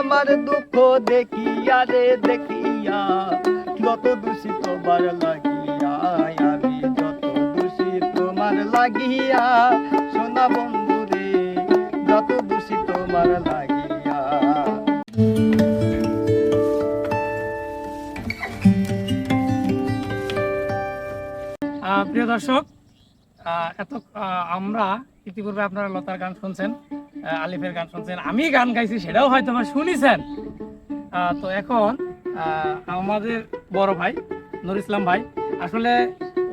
আমার দুঃখ দেখিয়া রে, দেখিয়া যত দোষী তোমার লাগিয়া, আমি যত দোষী তোমার লাগিয়া। সোনা বন্ধু রে, যত দোষী তোমার লাগিয়া। প্রিয় দর্শক এত আমরা ইতিপূর্বে আপনারা লতার গান শুনছেন। আলিফের গান শুনছেন। আমি গান গাইছি, সেটাও হয়তো বা শুনেছেন। তো এখন আমাদের বড় ভাই, নুর ইসলাম ভাই, আসলে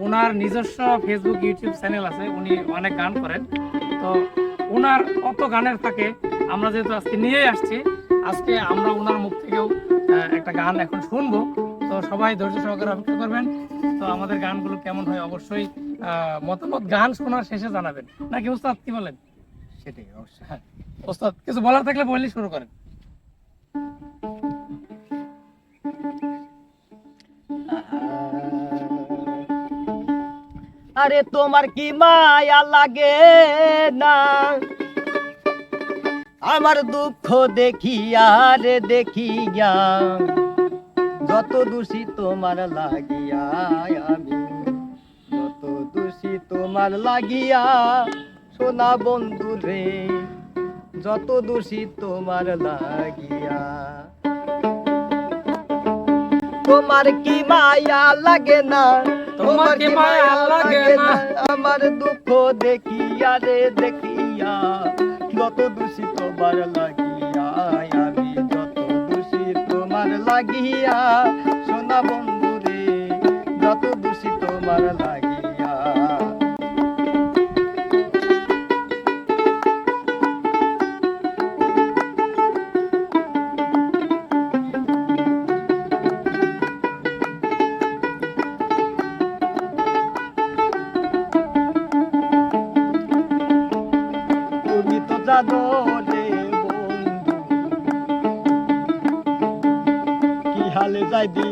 ওনার নিজস্ব ফেসবুক ইউটিউব চ্যানেল আছে, উনি অনেক গান করেন। তো ওনার অত গানের থাকে আমরা যেহেতু আজকে নিয়ে আসছি, আজকে আমরা ওনার মুখ থেকেও একটা গান এখন শুনব। তো সবাই ধৈর্য সহকারে অপেক্ষা করবেন। তো আমাদের গানগুলো কেমন হয় অবশ্যই মতামত গান শোনার শেষে জানাবেন। নাকি ওস্তাদ কি বলেন? হ্যাঁ। কিছু বলার থাকলে বললে শুরু করেন। আরে তোমার কি মায়া লাগে না? আমার দুঃখ দেখিয়া রে দেখিয়া, যত দোষী তোমার লাগিয়া আমি, যত দোষী তোমার লাগিয়া সোনা বন্ধু রে যত দোষী তোমার লাগিয়া। তোমার কি মায়া লাগে না? তোমার কি মায়া লাগে না? আমার দুঃখ দেখিয়া রে দেখিয়া। যত দোষী তোমার লাগিয়া আমি যত দোষী তোমার লাগিয়া। সোনা বন্ধু রে যত দোষী তোমার লাগিয়া। তো বন্ধু কি হালে যাই দি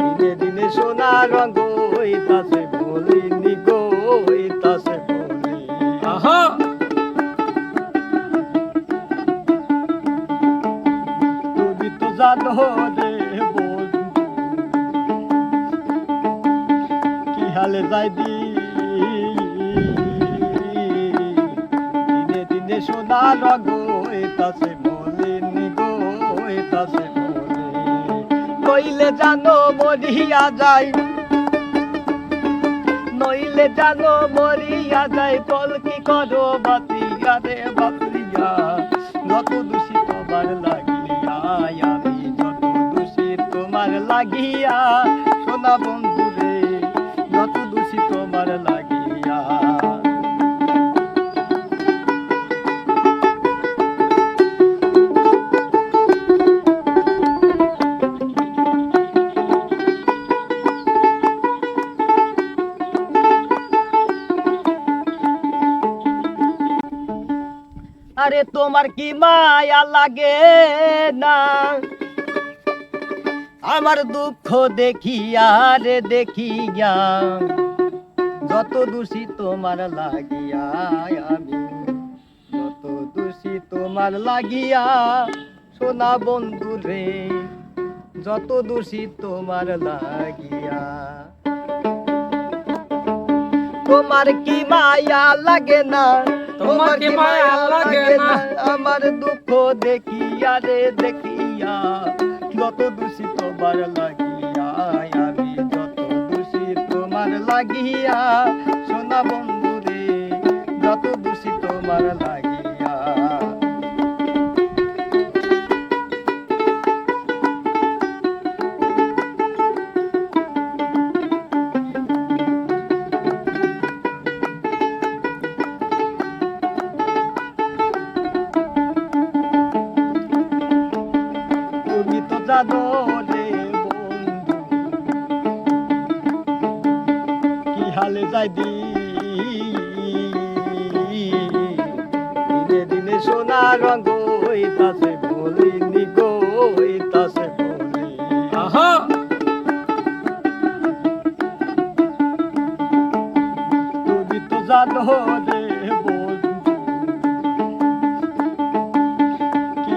দিনে দিনে সোনা রঙ হইতাছে বলিনি গো হইতাছে বলি আহা! তুমি তো জানো রে বন্ধু কি হালে যাই দি দিনে সোনা রঙ হইতাছে বলিনি গো নইলে জানো মরিয়া যায় নইলে জানো মরিয়া যায় বল কি করো বাতিয়া রে বাতিয়া। যত দোষী তোমার লাগিয়া, আমি যত দোষী তোমার লাগিয়া, সোনা বন্ধু তোমার কি মায়া লাগে না? আমার দুঃখ দেখিয়া রে দেখিয়া, যত দোষী তোমার লাগিয়া আমি, যত দোষী তোমার লাগিয়া, সোনা বন্ধু রে, যত দোষী তোমার লাগিয়া। তোমার কি মায়া লাগে না? তোমার কি মায়া লাগে না? আমার দুঃখ দেখিয়া রে দেখিয়া। যত দোষী তোমার লাগিয়া আমি যত দোষী তোমার লাগিয়া। সোনা বন্ধু রে যত দূষিত তোমার লাগিয়া। তো বন্ধু কি হালে যাই দি দিনে দিনে সোনা রঙ হইতাছে বলিনি গো হইতাছে বলি। আহা! তুমি তো জানো রে বন্ধু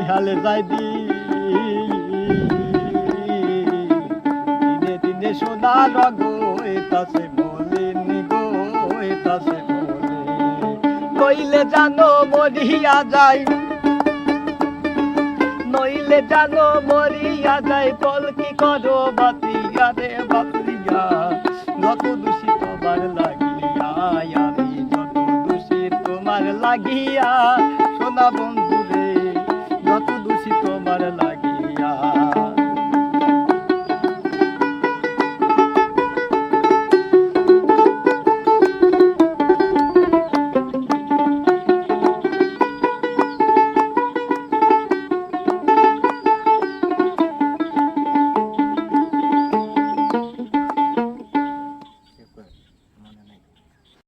কালে যাই দি দিনে সোনা রগো এতাছে মলিনি গো এতাছে মলিন কইলে জানো মরিয়া যায় নইলে জানো মরিয়া যায় পলকি করো বাতিয়া রে বাতিয়া। যত দোষী তোমার লাগিয়া, আমি যত দোষী তোমার লাগিয়া।